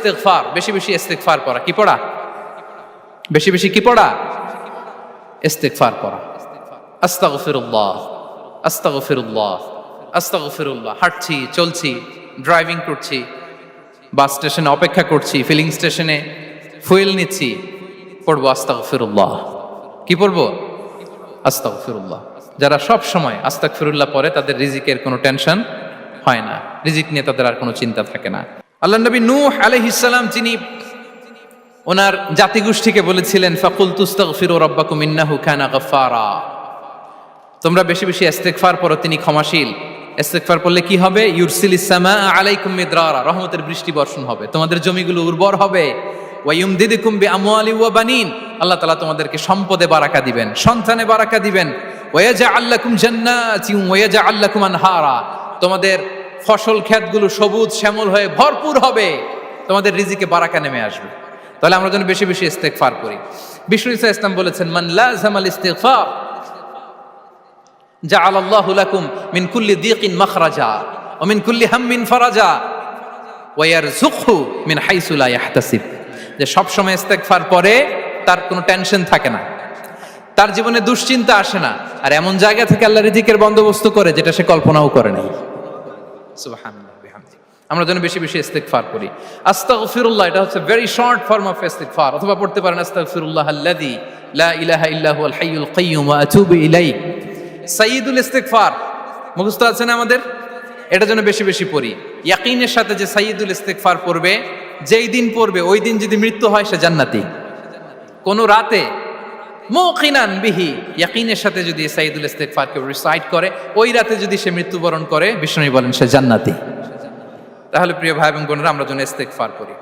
ইস্তেগফার, বেশি বেশি ইস্তেগফার পড়া। কি পড়া? বেশি বেশি কি পড়া? ইস্তেগফার পড়া। আস্তাগফিরুল্লাহ আস্তাগফিরুল্লাহ আস্তাগফিরুল্লাহ। হাঁটছি, চলছি ড্রাইভিং করছি বাস স্টেশনে অপেক্ষা করছি ফিলিং স্টেশনে ফুয়েল নিচ্ছি, পড়ব আস্তাগফিরুল্লাহ। কি পড়ব? আস্তাগফিরুল্লাহ। যারা সব সময় আস্তাগফিরুল্লাহ পড়ে, তাদের রিজিকের কোনো টেনশন হয় না। রিজিক নিয়ে তাদের আর কোনো চিন্তা থাকে না। আল্লাহ নবী নূহ আলাইহিসসালাম যিনি ওনার জাতিগোষ্ঠীকে বলেছিলেন ফাকুল তুস্তাগফিরু রাব্বাকুম ইন্নাহু কানা গাফফারা। তোমরা বেশি বেশি ইস্তেগফার পড়ো, তিনি ক্ষমাশীল। ইস্তেগফার পড়লে কি হবে? ইউরসিল ইসসামা আলাইকুম মিদরারা। রহমতের বৃষ্টি বর্ষণ হবে। তোমাদের জমিগুলো উর্বর হবে। ওয়ায়ুমদিদুকুম বিআমওয়ালি ওয়া বানিন। আল্লাহ তাআলা তোমাদেরকে সম্পদে বারাকা দিবেন, সন্তানে বারাকা দিবেন। ওয়ায়াজআল লাকুম জান্নাতিন ওয়ায়াজআল লাকুম আনহারা। তোমাদের ফসল ক্ষেতগুলো সবুজ শ্যামল হয়ে ভরপুর হবে, তোমাদের রিজিকে বারাকা নেমে আসবে। তাহলে আমরা যেন বেশি বেশি ইস্তেগফার করি। বিষ্ণু ইসা ইসলাম বলেছেন, মান লাজামাল ইস্তেগফার জাআল আল্লাহু লাকুম মিন কুল্লি দিকিন মাখরাজা, ওয়া মিন কুল্লি হাম্মিন ফারাজা, ওয়া ইয়ারযুকহু মিন হাইসু লা ইয়াহতাসিব। যে সব সময় ইস্তেগফার পরে তার কোনো টেনশন থাকে না। তার জীবনে দুশ্চিন্তা আসে না। আর এমন জায়গা থেকে আল্লাহ রিজিকের বন্দোবস্ত করে, যেটা সে কল্পনাও করে নাই। আমরা যেন বেশি বেশি ইস্তেগফার করি। আস্তাগফিরুল্লাহ, এটা হচ্ছে ভেরি শর্ট ফর্ম অফ ইস্তেগফার। অথবা পড়তে পারেন, আস্তাগফিরুল্লাহ আল্লাযী লা ইলাহা ইল্লা হুয়াল হাইয়ুল কাইয়্যুম ওয়া আতুবু ইলাইহি। মুখস্থ আছে না আমাদের? এটা যেন বেশি বেশি পড়ি। ইয়াকিনের সাথে যে সাইয়্যিদুল ইস্তেগফার পড়বে, যেই দিন পড়বে, ওই দিন যদি মৃত্যু হয়, সে জান্নাতি। কোনো রাতে মুকিনান বিহি। ইয়াকিনের সাথে যদি সাইদুল ইস্তেগফারকে রিসাইট করে, ওই রাতে যদি সে মৃত্যুবরণ করে বিষ্ণু বলেন সে জান্নাতি। তাহলে প্রিয় ভাই এবং বোনেরা, আমরা যেন ইস্তেগফার করি।